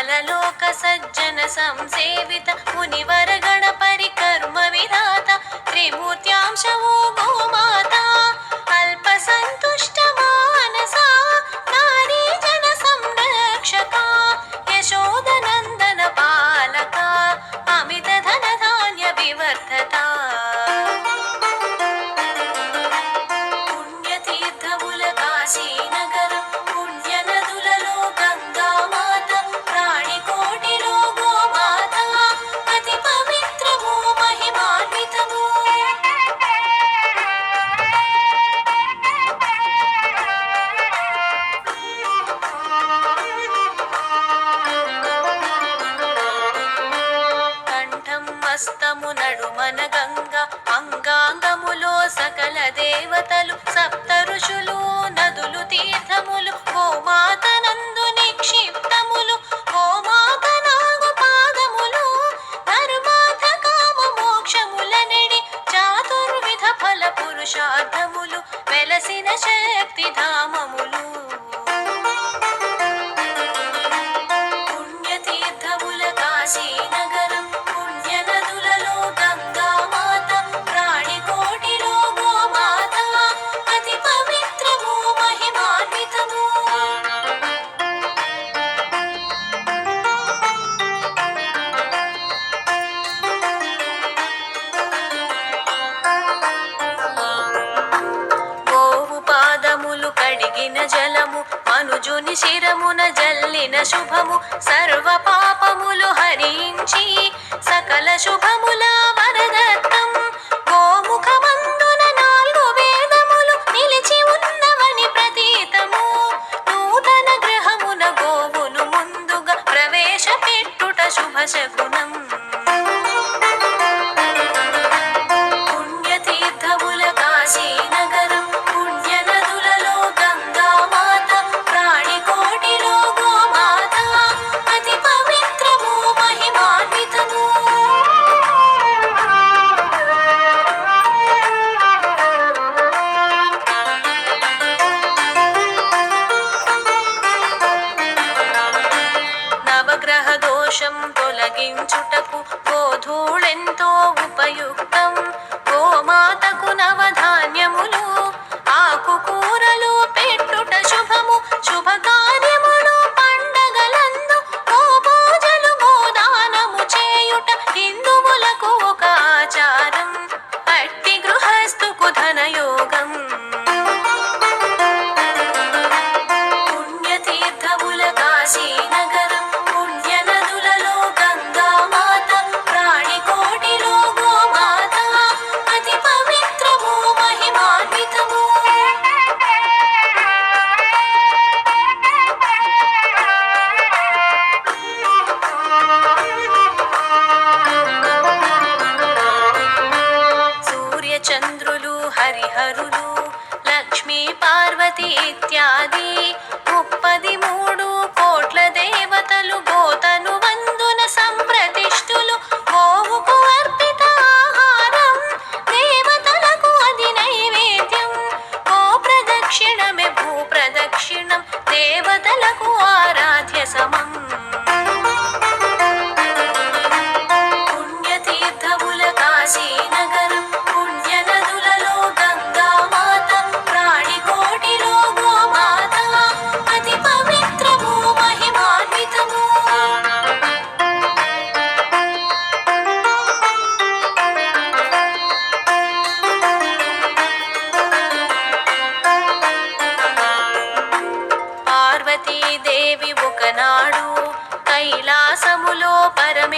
మనలోక సజ్జన సంసేవిత మునివర గణ పరికర్మ విధాత త్రిమూర్త్యాంశవో గోమా. నడు మన గంగ అంగాంగములో సకల దేవతలు సప్త ఋషులు నదులు తీర్థములు గోమాత నందు నిక్షిప్తములు గోమాత నాగు పాదములు ధర్మార్థ కామ మోక్షముల నెడి చాతుర్విధ ఫల పురుషార్థములు వెలసిన శక్తి ధామము शुभ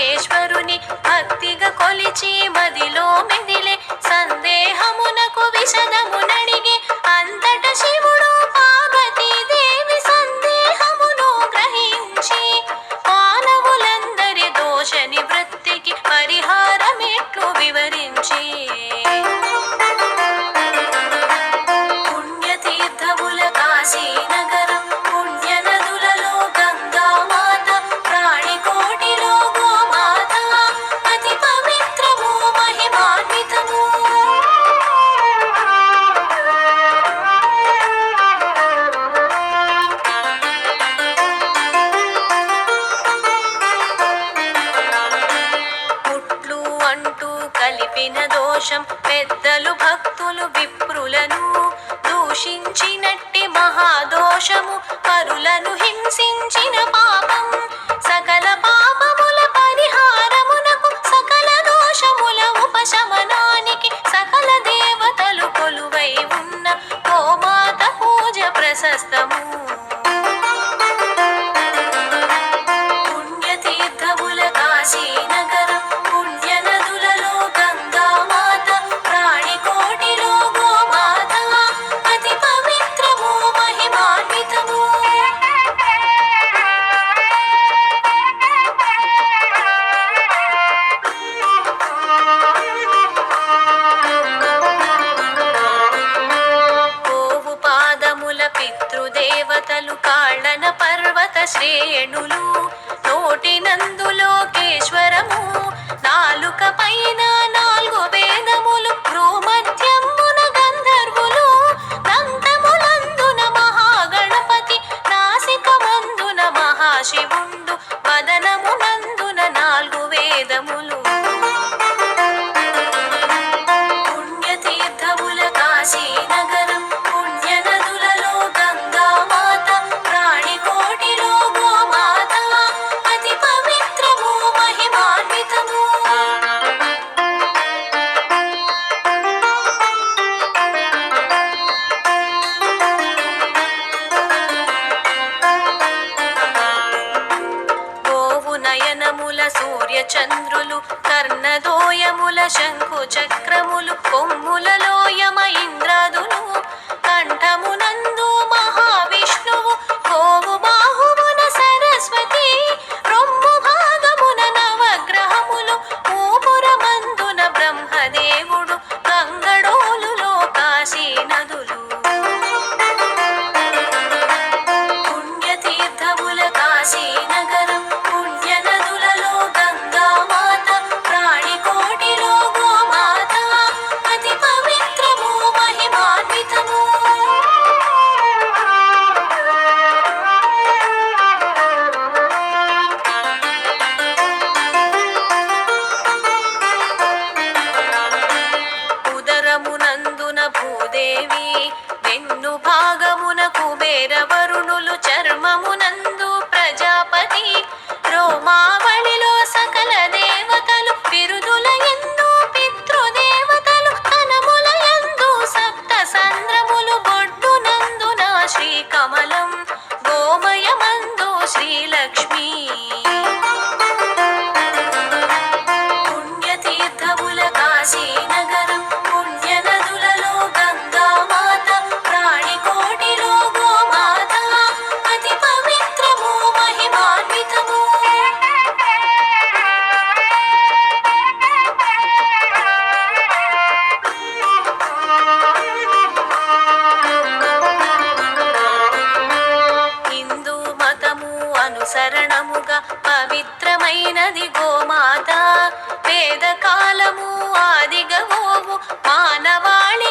ఈశ్వరుని భక్తిగా కొలిచి మదిలో మెదిలే సందేహమునకు విషదము నడిగి అంతట శివుడు పార్వతీదేవి సందేహమును గ్రహించి మానవులందరి దోష నివృత్తికి పరిహారమేట్లు వివరించి చెప్పిన దోషం పెద్దలు భక్తులు విప్రులను. దూషించినట్టి మహాదోషము పరులను హింసించిన పాపం. సకల పాపముల పరిహారమునకు సకల దోషముల ఉపశమనానికి సకల దేవతలు కొలువై ఉన్న గోమాత పూజ ప్రశస్తము. నోటి నందు లోకేశ్వరము నాలుక పైన నాలుగు వేదములు భ్రూమధ్యమున గంధర్వులు దంతములందున మహాగణపతి నాసికమందున మహాశివుడు. అయినది గోమాత. పేద కాలము ఆదిగవోవు మానవాళి